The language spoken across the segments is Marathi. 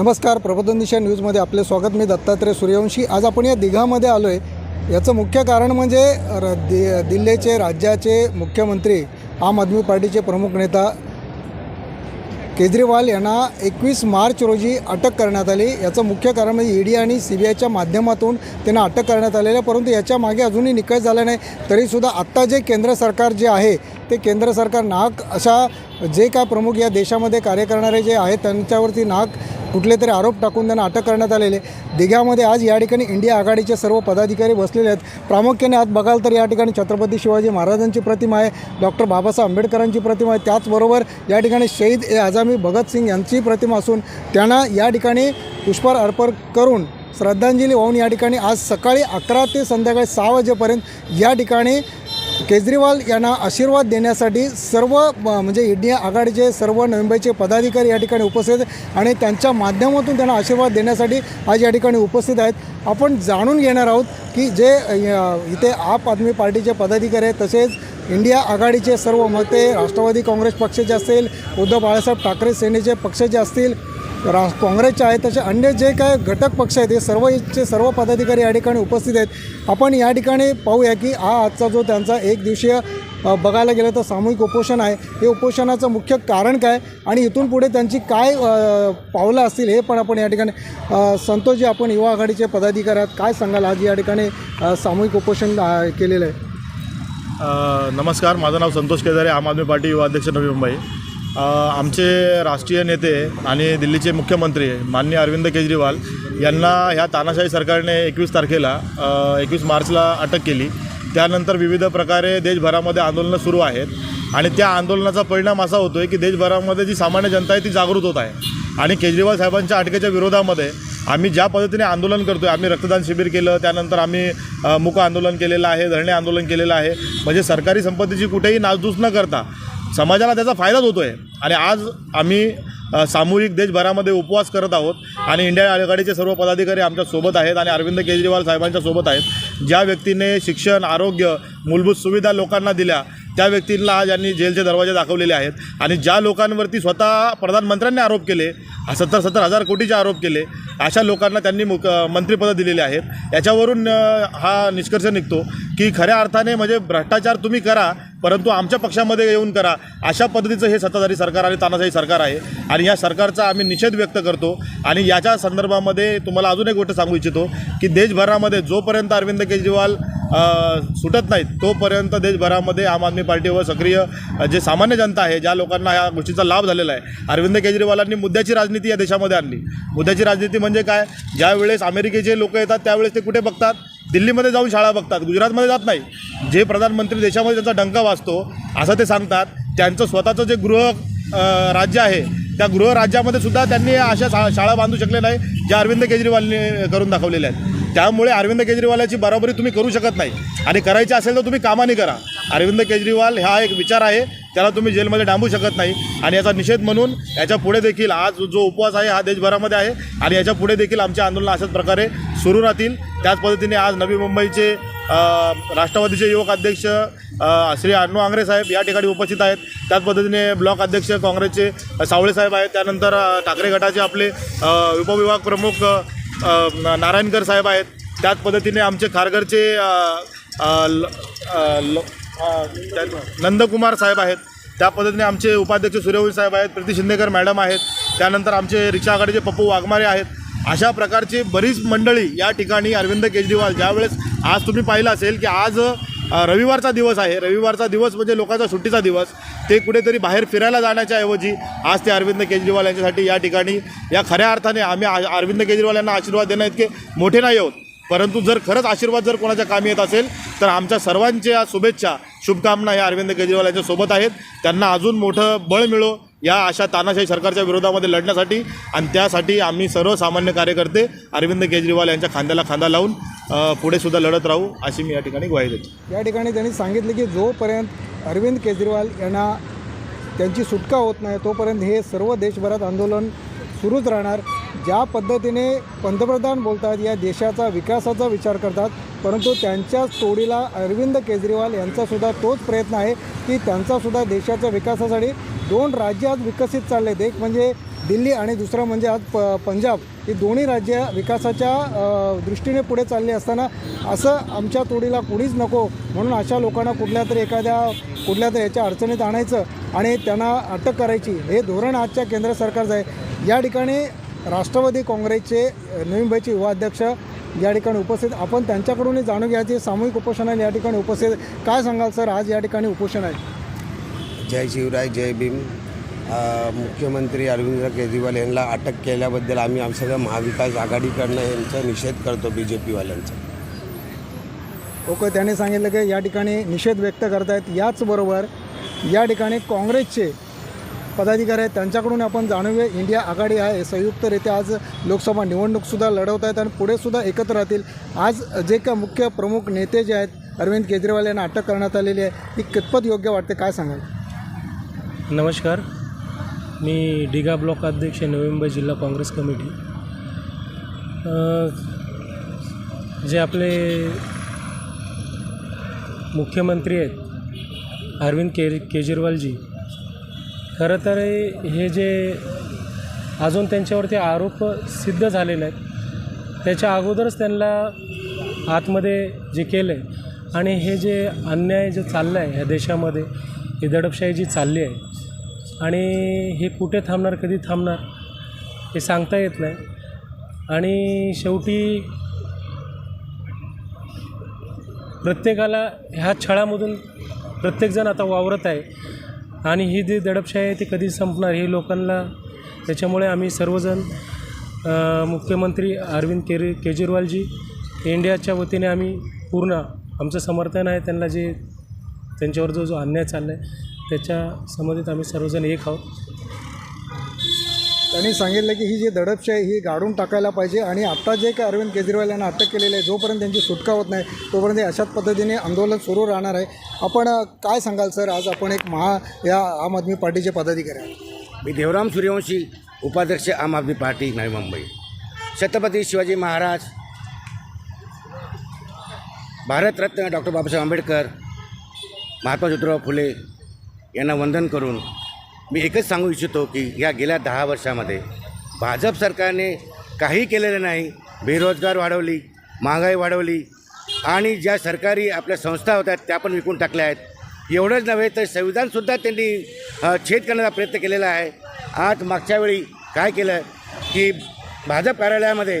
नमस्कार प्रबोधन दिशा न्यूजमध्ये आपले स्वागत. मी दत्तात्रय सूर्यवंशी. आज आपण या दिघामध्ये आलो आहे याचं मुख्य कारण म्हणजे र दि दिल्लीचे राज्याचे मुख्यमंत्री आम आदमी पार्टीचे प्रमुख नेता केजरीवाल यांना एकवीस मार्च रोजी अटक करण्यात आली. याचं मुख्य कारण म्हणजे ईडी आणि सी बी आयच्या माध्यमातून त्यांना अटक करण्यात आलेलं आहे. परंतु याच्या मागे अजूनही निकाल झाला नाही. तरीसुद्धा आत्ता जे केंद्र सरकार जे आहे ते केंद्र सरकार नाक अशा जे काय प्रमुख या देशामध्ये कार्य करणारे जे आहेत त्यांच्यावरती नाक कुठले तरी आरोप टाकून त्यांना अटक करण्यात आलेले दिघ्यामध्ये आज या ठिकाणी इंडिया आघाडीचे सर्व पदाधिकारी बसलेले आहेत. प्रामुख्याने आज बघाल तर या ठिकाणी छत्रपती शिवाजी महाराजांची प्रतिमा आहे. डॉक्टर बाबासाहेब आंबेडकरांची प्रतिमा आहे. त्याचबरोबर या ठिकाणी शहीद ए आझामी भगतसिंग यांची प्रतिमा असून त्यांना या ठिकाणी पुष्पहार अर्पण करून श्रद्धांजली वाहून या ठिकाणी आज सकाळी अकरा ते संध्याकाळी सहा वाजेपर्यंत या ठिकाणी केजरीवाल यांना आशीर्वाद देण्यासाठी सर्व म्हणजे इंडिया आघाडीचे सर्व नोव्हेंबरचे मुंबईचे पदाधिकारी या ठिकाणी उपस्थित आहेत आणि त्यांच्या माध्यमातून त्यांना आशीर्वाद देण्यासाठी आज या ठिकाणी उपस्थित आहेत. आपण जाणून घेणार आहोत की जे इथे आप आदमी पार्टीचे पदाधिकारी आहेत तसेच इंडिया आघाडीचे सर्व मते राष्ट्रवादी काँग्रेस पक्षाचे असतील उद्धव बाळासाहेब ठाकरे सेनेचे पक्षाचे असतील रा काँग्रेसचे आहेत तसे अन्य जे काय घटक पक्ष आहेत हे सर्वचे सर्व पदाधिकारी या ठिकाणी उपस्थित आहेत. आपण या ठिकाणी पाहूया की हा आजचा जो त्यांचा एक दिवसीय बघायला गेलं तर सामूहिक उपोषण आहे. हे उपोषणाचं मुख्य कारण काय? आणि इथून पुढे त्यांची काय पावलं असतील हे पण आपण या ठिकाणी संतोषजी आपण युवा आघाडीचे पदाधिकारी आहात. काय सांगाल? आज या ठिकाणी सामूहिक उपोषण केलेलं आहे. नमस्कार. माझं नाव संतोष केदारे आम आदमी पार्टी युवा अध्यक्ष नवी मुंबई. आमचे राष्ट्रीय नेते आणि दिल्लीचे मुख्यमंत्री माननीय अरविंद केजरीवाल यांना ह्या तानाशाही सरकारने एकवीस तारखेला एकवीस मार्चला अटक केली. त्यानंतर विविध प्रकारे देशभरामध्ये आंदोलनं सुरू आहेत आणि त्या आंदोलनाचा परिणाम असा होतो आहे की देशभरामध्ये जी सामान्य जनता आहे ती जागृत होत आहे. आणि केजरीवाल साहेबांच्या अटकेच्या विरोधामध्ये आम्ही ज्या पद्धतीने आंदोलन करतो आहे आम्ही रक्तदान शिबिर केलं त्यानंतर आम्ही मुक मूक आंदोलन केलेलं आहे धरणे आंदोलन केलेलं आहे. म्हणजे सरकारी संपत्तीची कुठेही नासधूस न करता समाजाला त्याचा फायदाच होतो आहे आणि आज आम्ही सामूहिक देशभरामध्ये उपवास करत आहोत आणि इंडिया आघाडीचे सर्व पदाधिकारी आमच्यासोबत आहेत आणि अरविंद केजरीवाल साहेबांच्या सोबत आहेत. ज्या व्यक्तीने शिक्षण आरोग्य मूलभूत सुविधा लोकांना दिल्या त्या व्यक्तींना आज यांनी जेलचे दरवाजे दाखवलेले आहेत. आणि ज्या लोकांवरती स्वतः प्रधानमंत्र्यांनी आरोप केले सत्तर सत्तर हजार कोटीचे आरोप केले अशा लोकांना त्यांनी मुक मंत्रिपदं दिलेली आहेत. याच्यावरून हा निष्कर्ष निघतो की खऱ्या अर्थाने म्हणजे भ्रष्टाचार तुम्ही करा परंतु आमच्या पक्षामध्ये येऊन करा. अशा पद्धतीचं हे सत्ताधारी सरकार आणि तानाशाही सरकार आहे. आणि या सरकारचा आम्ही निषेध व्यक्त करतो. आणि याच्या संदर्भामध्ये तुम्हाला अजून एक गोष्ट सांगू इच्छितो की देशभरामध्ये जोपर्यंत अरविंद केजरीवाल सुटत नाहीत तोपर्यंत देशभरामध्ये आम आदमी पार्टीवर सक्रिय जे सामान्य जनता आहे ज्या लोकांना या गोष्टीचा लाभ झालेला आहे अरविंद केजरीवालांनी मुद्द्याची राजनीती या देशामध्ये आणली. मुद्द्याची राजनीती म्हणजे काय? ज्यावेळेस अमेरिकेचे लोक येतात त्यावेळेस ते कुठे बघतात? दिल्लीमध्ये जाऊन शाळा बघतात गुजरातमध्ये जात नाही. जे प्रधानमंत्री देशामध्ये त्यांचा डंका वाचतो असं ते सांगतात. त्यांचं स्वतःचं जे गृह राज्य आहे त्या गृहराज्यामध्ये सुद्धा त्यांनी अशा शा शाळा बांधू शकले नाही ज्या अरविंद केजरीवालने करून दाखवलेल्या आहेत. त्यामुळे अरविंद केजरीवालाची बरोबरी तुम्ही करू शकत नाही. आणि करायची असेल तर तुम्ही कामाने करा. अरविंद केजरीवाल हा एक विचार आहे. त्याला तुम्ही जेलमध्ये डांबू शकत नाही. आणि याचा निषेध म्हणून याच्यापुढे देखील आज जो उपवास आहे हा देशभरामध्ये आहे. आणि याच्यापुढे देखील आमचे आंदोलन अशाच प्रकारे सुरू राहतील. त्याच पद्धतीने आज नवी मुंबईचे राष्ट्रवादीचे युवक अध्यक्ष श्री अण्णू आंग्रे साहेब या ठिकाणी उपस्थित आहेत. त्याच पद्धतीने ब्लॉक अध्यक्ष काँग्रेसचे सावळे साहेब आहेत. त्यानंतर ठाकरे गटाचे आपले उपविभाग प्रमुख नारायणकर साहेब आहेत. त्याच पद्धतीने आमचे खारघरचे ल- ल- नंदकुमार साहेब आहेत. त्या पद्धतीने आमचे उपाध्यक्ष सूर्यवंश साहेब आहेत प्रीती शिंदेकर मॅडम आहेत. त्यानंतर आमचे रिक्षा आघाडीचे पप्पू वाघमारे आहेत. अशा प्रकारची बरीच मंडळी या ठिकाणी अरविंद केजरीवाल ज्यावेळेस आज तुम्ही पाहिलं असेल की आज रविवारचा दिवस आहे. रविवारचा दिवस म्हणजे लोकांचा सुट्टीचा दिवस. ते कुठेतरी बाहेर फिरायला जाण्याच्या ऐवजी आज ते अरविंद केजरीवाल यांच्यासाठी या ठिकाणी या खऱ्या अर्थाने आम्ही अरविंद केजरीवाल यांना आशीर्वाद देण्या इतके मोठे नाही आहोत. परंतु जर खरंच आशीर्वाद जर कोणाच्या कामी येत असेल तर आमच्या सर्वांच्या शुभेच्छा शुभकामना या अरविंद केजरीवाल यांच्यासोबत आहेत. त्यांना अजून मोठं बळ मिळो या अशा तानाशाही सरकारच्या विरोधामध्ये लढण्यासाठी. आणि त्यासाठी आम्ही सर्वसामान्य कार्यकर्ते अरविंद केजरीवाल यांच्या खांद्याला खांदा लावून पुढेसुद्धा लढत राहू अशी मी या ठिकाणी ग्वाही देतो. या ठिकाणी त्यांनी सांगितले की जोपर्यंत अरविंद केजरीवाल यांना त्यांची सुटका होत नाही तोपर्यंत हे सर्व देशभरात आंदोलन सुरूच राहणार. ज्या पद्धतीने पंतप्रधान बोलतात या देशाचा विकासाचा विचार करतात परंतु त्यांच्याच तोडीला अरविंद केजरीवाल यांचासुद्धा तोच प्रयत्न आहे की त्यांचासुद्धा देशाच्या विकासासाठी दोन राज्य आज विकसित चालले आहेत एक म्हणजे दिल्ली आणि दुसरं म्हणजे आज प पंजाब ही दोन्ही राज्य विकासाच्या दृष्टीने पुढे चालली असताना असं आमच्या तोडीला कुणीच नको म्हणून अशा लोकांना कुठल्या तरी एखाद्या कुठल्या तरी याच्या अडचणीत आणायचं आणि त्यांना अटक करायची हे धोरण आजच्या केंद्र सरकारचं आहे. या ठिकाणी राष्ट्रवादी काँग्रेसचे अ, नवी युवा अध्यक्ष या ठिकाणी उपस्थित आपण त्यांच्याकडूनही जाणून घ्यायचे सामूहिक उपोषण आहे या ठिकाणी उपस्थित. काय सांगाल सर आज या ठिकाणी उपोषण आहे? जय शिवराय जय भीम. मुख्यमंत्री अरविंद केजरीवाल यांना अटक केल्याबद्दल आम्ही आम सगळं महाविकास आघाडीकडनं यांचा निषेध करतो बी जे पीवाल्यांचा ओके त्यांनी सांगितलं की या ठिकाणी निषेध व्यक्त करतायत. याचबरोबर या ठिकाणी काँग्रेसचे पदाधिकारी आहेत. त्यांच्याकडून आपण जाणूया. इंडिया आघाडी आहे. संयुक्तरित्या आज लोकसभा निवडणूकसुद्धा लढवत आहेत आणि पुढे सुद्धा एकत्र राहतील. आज जे का मुख्य प्रमुख नेते जे आहेत अरविंद केजरीवाल यांना अटक करण्यात आलेली आहे. ती कितपत योग्य वाटते? काय सांगाल? नमस्कार. मी डिगा ब्लॉक अध्यक्ष नवी जिल्हा काँग्रेस कमिटी. जे आपले मुख्यमंत्री आहेत अरविंद के केजरीवालजी खरं तर हे जे अजून त्यांच्यावरती आरोप सिद्ध झालेले आहेत त्याच्या अगोदरच त्यांना आतमध्ये जे केलं आहे आणि हे जे अन्याय जे चाललं आहे ह्या देशामध्ये ही दडपशाही जी चालली आहे आणि हे कुठे थांबणार कधी थांबणार हे सांगता येत नाही. आणि शेवटी प्रत्येकाला ह्या छळामधून प्रत्येकजण आता वावरत आहे. आणि ही जी दडपशाही आहे ती कधी संपणार हे लोकांना त्याच्यामुळे आम्ही सर्वजण मुख्यमंत्री अरविंद केरी केजरीवालजी इंडियाच्या वतीने आम्ही पूर्ण आमचं समर्थन आहे. त्यांना जे त्यांच्यावर जो जो अन्याय चालला आहे त्याच्या संबंधित आम्ही सर्वजण एक आहोत. त्यांनी सांगितलं की ही जी दडपशाही ही गाडून टाकायला पाहिजे आणि आता जे काय अरविंद केजरीवाल यांना अटक केलेली आहे जोपर्यंत त्यांची सुटका होत नाही तोपर्यंत हे अशाच पद्धतीने आंदोलन सुरू राहणार आहे. आपण काय सांगाल सर? आज आपण एक महा या आम आदमी पार्टीचे पदाधिकारी आहात. मी देवराम सूर्यवंशी उपाध्यक्ष आम आदमी पार्टी नवी मुंबई. छत्रपती शिवाजी महाराज भारतरत्न डॉक्टर बाबासाहेब आंबेडकर महात्मा ज्योतिराव फुले यांना वंदन करून मी एकच सांगू इच्छितो की या गेल्या दहा वर्षामध्ये भाजप सरकारने काही केलेलं नाही बेरोजगार वाढवली महागाई वाढवली आणि ज्या सरकारी आपल्या संस्था होत्या त्या पण विकून टाकल्या आहेत. एवढंच नव्हे तर संविधानसुद्धा त्यांनी छेद करण्याचा प्रयत्न केलेला आहे. आज मागच्या वेळी काय केलं की भाजप कार्यालयामध्ये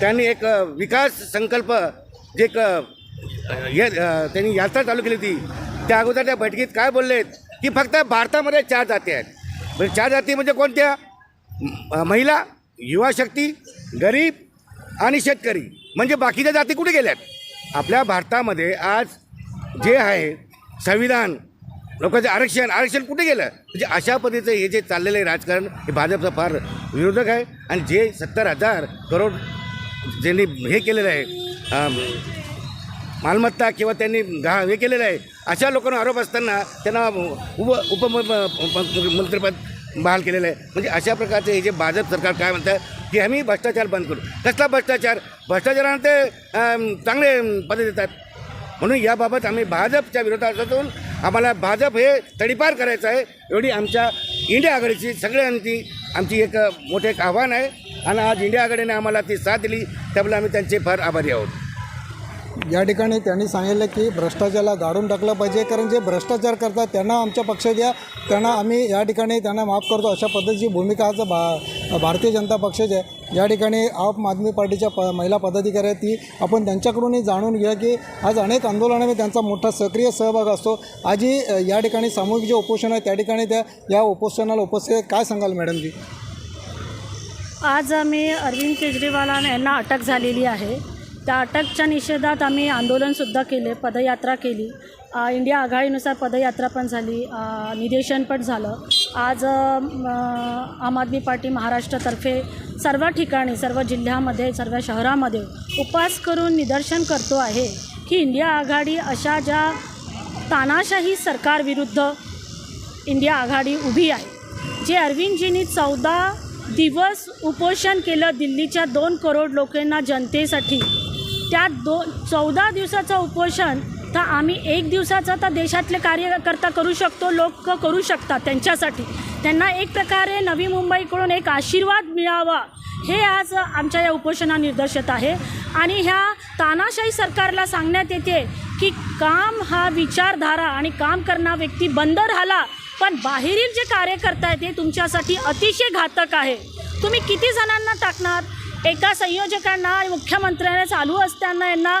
त्यांनी एक विकास संकल्प जे एक त्यांनी यात्रा चालू केली होती. त्या अगोदर त्या बैठकीत काय बोललेत? की फक्त भारतामध्ये चार जाती आहेत. म्हणजे चार जाती म्हणजे कोणत्या? महिला युवा शक्ती गरीब आणि शेतकरी. म्हणजे बाकीच्या जाती कुठे गेल्यात आपल्या भारतामध्ये आज जे आहे संविधान लोकांचं आरक्षण आरक्षण कुठे गेलं? म्हणजे अशा पद्धतीचं हे जे चाललेलं आहे राजकारण हे भाजपचं फार विरोधक आहे. आणि जे सत्तर हजार करोड ज्यांनी हे केलेलं आहे मालमत्ता किंवा त्यांनी गा हे केलेलं आहे अशा लोकांना आरोप असताना त्यांना उप उपमंत्रीपद बहाल केलेलं आहे. म्हणजे अशा प्रकारचे हे जे भाजप सरकार काय म्हणतं की आम्ही भ्रष्टाचार बंद करू. कसला भ्रष्टाचार? भ्रष्टाचारानं ते चांगले पद देतात. म्हणून याबाबत आम्ही भाजपच्या विरोधात असून आम्हाला भाजप हे तडीपार करायचं आहे एवढी आमच्या इंडिया आघाडीची सगळ्यांची आमची एक मोठे एक आव्हान आहे. आणि आज इंडिया आघाडीने आम्हाला ती साथ दिली त्यामुळे आम्ही त्यांचे फार आभारी आहोत. या ठिकाणी त्यांनी सांगितलं की भ्रष्टाचाराला गाडून टाकलं पाहिजे कारण जे भ्रष्टाचार करतात त्यांना आमच्या पक्षात द्या त्यांना आम्ही या ठिकाणी त्यांना माफ करतो. अशा पद्धतीची भूमिका आज भा भारतीय जनता पक्षाची आहे. या ठिकाणी आम आदमी पार्टीच्या प महिला पदाधिकारी आहेत ती. आपण त्यांच्याकडूनही जाणून घ्या की आज अनेक आंदोलनामध्ये त्यांचा मोठा सक्रिय सहभाग असतो. आजही या ठिकाणी सामूहिक जे उपोषण आहे त्या ठिकाणी त्या या उपोषणाला उपस्थित काय सांगाल मॅडमजी आज आम्ही अरविंद केजरीवाल यांना अटक झालेली आहे. त्या अटकच्या निषेधात आम्ही आंदोलनसुद्धा केले पदयात्रा केली. इंडिया आघाडीनुसार पदयात्रा पण झाली निदेशन पण झालं. आज आम आदमी पार्टी महाराष्ट्रातर्फे सर्व ठिकाणी सर्व जिल्ह्यामध्ये सर्व शहरामध्ये उपवास करून निदर्शन करतो आहे की इंडिया आघाडी अशा ज्या तानाशाही सरकारविरुद्ध इंडिया आघाडी उभी आहे जे अरविंदजींनी चौदा दिवस उपोषण केलं दिल्लीच्या दोन करोड लोकांना जनतेसाठी. त्या दोन चौदा दिवसाचं उपोषण तर आम्ही एक दिवसाचा तर देशातले कार्यकर्ता करू शकतो लोक करू शकतात त्यांच्यासाठी. त्यांना एक प्रकारे नवी मुंबईकडून एक आशीर्वाद मिळावा हे आज आमच्या या उपोषणा निर्दर्शत आहे. आणि ह्या तानाशाही सरकारला सांगण्यात येते की काम हा विचारधारा आणि काम करणारा व्यक्ती बंद राहिला पण बाहेरील जे कार्यकर्ता आहेत ते तुमच्यासाठी अतिशय घातक आहे. तुम्ही किती जणांना टाकणार? एका संयोजकांना आणि मुख्यमंत्र्यांना चालू असताना यांना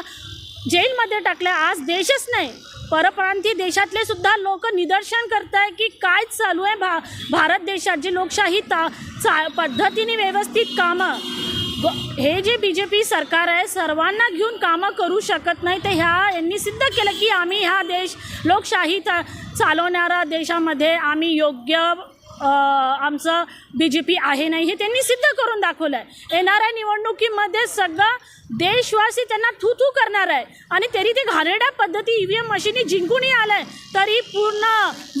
जेलमध्ये टाकलं. आज देशच नाही परप्रांती देशातले सुद्धा लोक निदर्शन करत आहे की काय चालू आहे भा भारत देशात जी लोकशाही ता चा पद्धतीने व्यवस्थित कामं. हे जे बी जे पी सरकार आहे सर्वांना घेऊन कामं करू शकत नाही तर ह्या यांनी सिद्ध केलं की आम्ही हा देश लोकशाही चा चालवणारा देशामध्ये आम्ही योग्य आमचं बी जे पी आहे नाही हे त्यांनी सिद्ध करून दाखवलं आहे येणाऱ्या निवडणुकीमध्ये सगळं देशवासी त्यांना थू थू करणार आहे. आणि तरी ते घाणेरड्या पद्धती ई व्ही एम मशीनी जिंकूनही आलं आहे तरी पूर्ण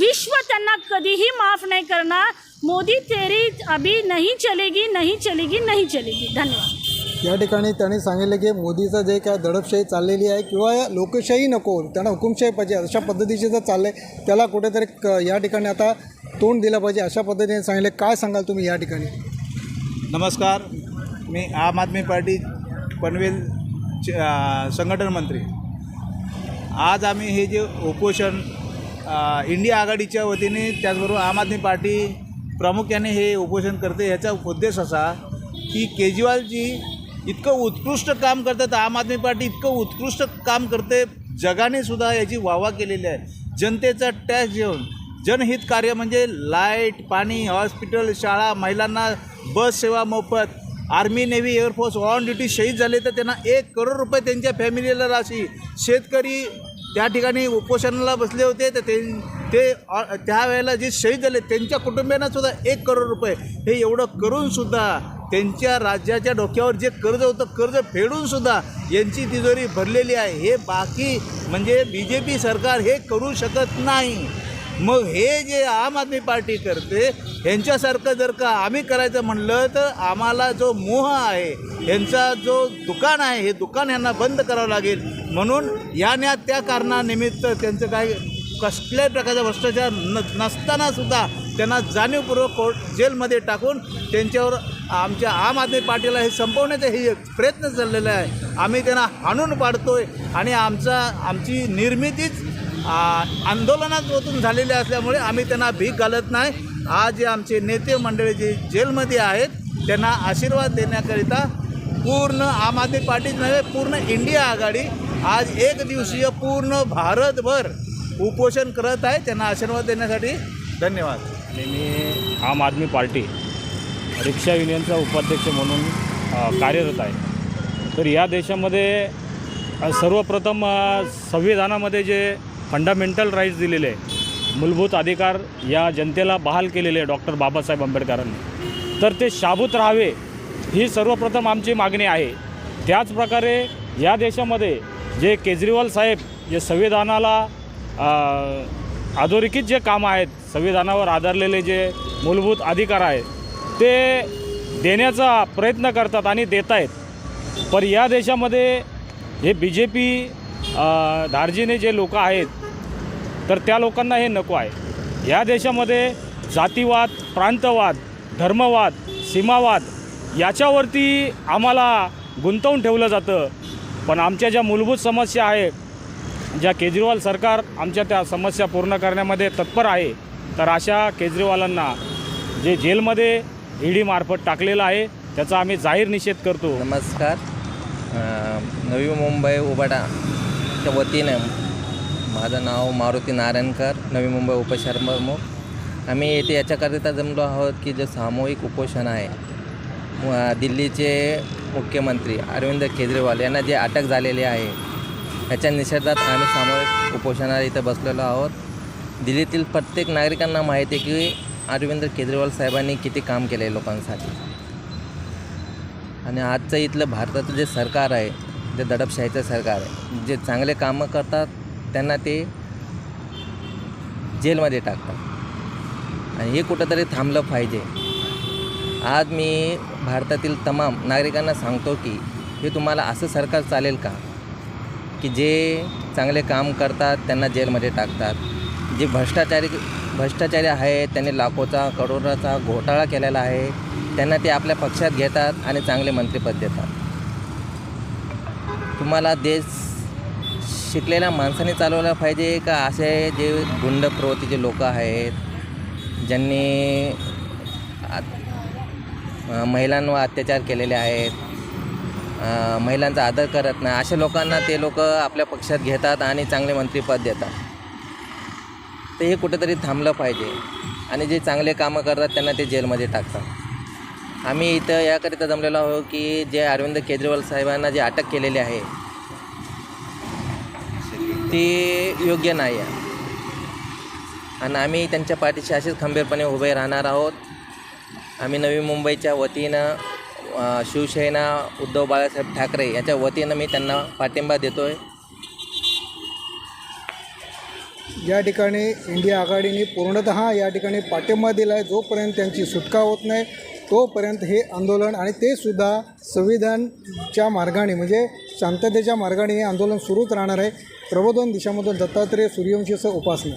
विश्व त्यांना कधीही माफ नाही करणार. मोदी तेरी अभी नहीं चलेगी नहीं चलेगी नहीं चलेगी. धन्यवाद. या ठिकाणी त्यांनी सांगितलं की मोदीचं जे काय दडपशाही चाललेली आहे किंवा लोकशाही नको त्यांना हुकुमशाही पाहिजे अशा पद्धतीचे जर चाललं आहे त्याला कुठेतरी क या ठिकाणी आता तोंड दिलं पाहिजे अशा पद्धतीने सांगितलं. काय सांगाल तुम्ही या ठिकाणी? नमस्कार. मी आम आदमी पार्टी पनवेल संघटन मंत्री. आज आम्ही हे जे उपोषण इंडिया आघाडीच्या वतीने त्याचबरोबर आम आदमी पार्टी प्रामुख्याने हे उपोषण करते ह्याचा उद्देश असा की केजरीवालजी इतकं उत्कृष्ट काम करतात आम आदमी पार्टी इतकं उत्कृष्ट काम करते जगाने सुद्धा याची वाहवा केलेली आहे. जनतेचा टॅक्स घेऊन जनहित कार्य म्हणजे लाइट पाणी हॉस्पिटल शाळा महिलांना बस सेवा मोफत army navy air force on duty शहीद झाले तर त्यांना एक करोड रुपये त्यांच्या फॅमिलीला राशी. शेतकरी त्या ठिकाणी उपोषणाला बसले होते तर ते ते त्यावेळेला जे शहीद झाले त्यांच्या कुटुंबियांनासुद्धा एक करोड रुपये. हे एवढं करूनसुद्धा त्यांच्या राज्याच्या डोक्यावर जे कर्ज होतं कर्ज फेडूनसुद्धा यांची तिजोरी भरलेली आहे. हे बाकी म्हणजे बी जे पी सरकार हे करू शकत नाही. मग हे जे आम आदमी पार्टी करते ह्यांच्यासारखं जर का आम्ही करायचं म्हणलं तर आम्हाला जो मोह आहे ह्यांचा जो दुकान आहे हे दुकान ह्यांना बंद करावं लागेल. म्हणून या न्या त्या कारणानिमित्त त्यांचं काय कसल्याही प्रकारचा भ्रष्टाचार न नसताना सुद्धा त्यांना जाणीवपूर्वक कोर्ट जेलमध्ये टाकून त्यांच्यावर आमच्या आम आदमी पार्टीला हे संपवण्याचा हे प्रयत्न चाललेला आहे. आम्ही त्यांना हाणून पाडतोय आणि आमचा आमची निर्मितीच आंदोलनातून झालेली असल्यामुळे आम्ही त्यांना भीक घालत नाही. आज जे आमचे नेते मंडळी जे जेलमध्ये आहेत त्यांना आशीर्वाद देण्याकरिता पूर्ण आम आदमी पार्टीच नव्हे पूर्ण इंडिया आघाडी आज एक दिवसीय पूर्ण भारतभर उपोषण करत आहे. त्यांना आशीर्वाद देण्यासाठी धन्यवाद. आणि मी आम आदमी पार्टी रिक्षा युनियनचा उपाध्यक्ष म्हणून कार्यरत आहे. तर या देशामध्ये सर्वप्रथम संविधानामध्ये जे फंडामेंटल राईट्स दिलेले आहे मूलभूत अधिकार या जनतेला बहाल केलेले आहे डॉक्टर बाबासाहेब आंबेडकरांनी. तर ते शाबूत राहावे ही सर्वप्रथम आमची मागणी आहे. त्याचप्रकारे या देशामध्ये जे केजरीवाल साहेब जे संविधानाला अधोरेखित जे कामं आहेत संविधानावर आधारलेले जे मूलभूत अधिकार आहेत ते देण्याचा प्रयत्न करतात आणि देत आहेत. पण या देशामध्ये हे बी जे पी धार्जीने जे लोक आहेत तर त्या लोकांना हे नको आहे. या देशामध्ये जातीवाद प्रांतवाद धर्मवाद सीमावाद याच्यावरती आम्हाला गुंतवून ठेवलं जातं. पण आमच्या ज्या मूलभूत समस्या आहेत ज्या केजरीवाल सरकार आमच्या त्या समस्या पूर्ण करण्यामध्ये तत्पर आहे तर अशा केजरीवालांना जे जेलमध्ये ईडीमार्फत टाकलेलं आहे त्याचा आम्ही जाहीर निषेध करतो. नमस्कार. नवी मुंबई उबाडाच्या वतीने माझं नाव मारुती नारायणकर नवी मुंबई उपशहर प्रमुख आम्ही येथे याच्याकरिता जमलो आहोत की जे सामूहिक उपोषण आहे दिल्लीचे मुख्यमंत्री अरविंद केजरीवाल यांना जे अटक झालेली आहे याच्या निषेधात आम्ही सामूहिक उपोषणाला इथं बसलेलो आहोत. दिल्लीतील प्रत्येक नागरिकांना माहिती आहे की अरविंद केजरीवाल साहेबांनी किती काम केलं आहे लोकांसाठी. आणि आजचं इथलं भारताचं जे सरकार आहे जे दडपशाहीचं सरकार आहे जे चांगले कामं करतात त्यांना ते जेलमध्ये टाकतात. आणि हे कुठंतरी थांबलं पाहिजे. आज मी भारतातील तमाम नागरिकांना सांगतो की हे तुम्हाला असं सरकार चालेल का? की जे चांगले काम करतात त्यांना जेलमध्ये टाकतात. जे भ्रष्टाचारी भ्रष्टाचारी आहेत त्यांनी लाखोचा करोडाचा घोटाळा केलेला आहे त्यांना ते आपल्या पक्षात घेतात आणि चांगले मंत्रिपद देतात. तुम्हाला देश शिकलेल्या माणसाने चालवला पाहिजे का असे जे गुंड प्रवृत्तीचे लोक आहेत ज्यांनी आ- महिलांवर अत्याचार केलेले आहेत महिलांचा आदर करत नाही. अशा लोकांना ते लोक आपल्या पक्षात घेतात आणि चांगले मंत्रीपद देतात. तर हे कुठेतरी थांबलं पाहिजे. आणि जे चांगले कामं करतात त्यांना ते जेलमध्ये टाकतात. आम्ही इथं याकरिता जमलेलो आहोत की जे अरविंद केजरीवाल साहेबांना जे अटक केलेली आहे ती योग्य नाही आहे आणि आम्ही त्यांच्या पाठीशी असेच खंबीरपणे उभे राहणार आहोत. आम्ही नवी मुंबईच्या वतीनं शिवसेना उद्धव बाळासाहेब ठाकरे याच्या वतीनं मी त्यांना पाठिंबा देतो आहे या ठिकाणी इंडिया आघाडीने पूर्णतः या ठिकाणी पाठिंबा दिला आहे जोपर्यंत त्यांची सुटका होत नाही तोपर्यंत हे आंदोलन आणि ते सुद्धा संविधानच्या मार्गाने म्हणजे शांततेच्या मार्गाने हे आंदोलन सुरूच राहणार आहे. प्रबोधन दिशामधून दत्तात्रय सूर्यवंशीचं उपासना.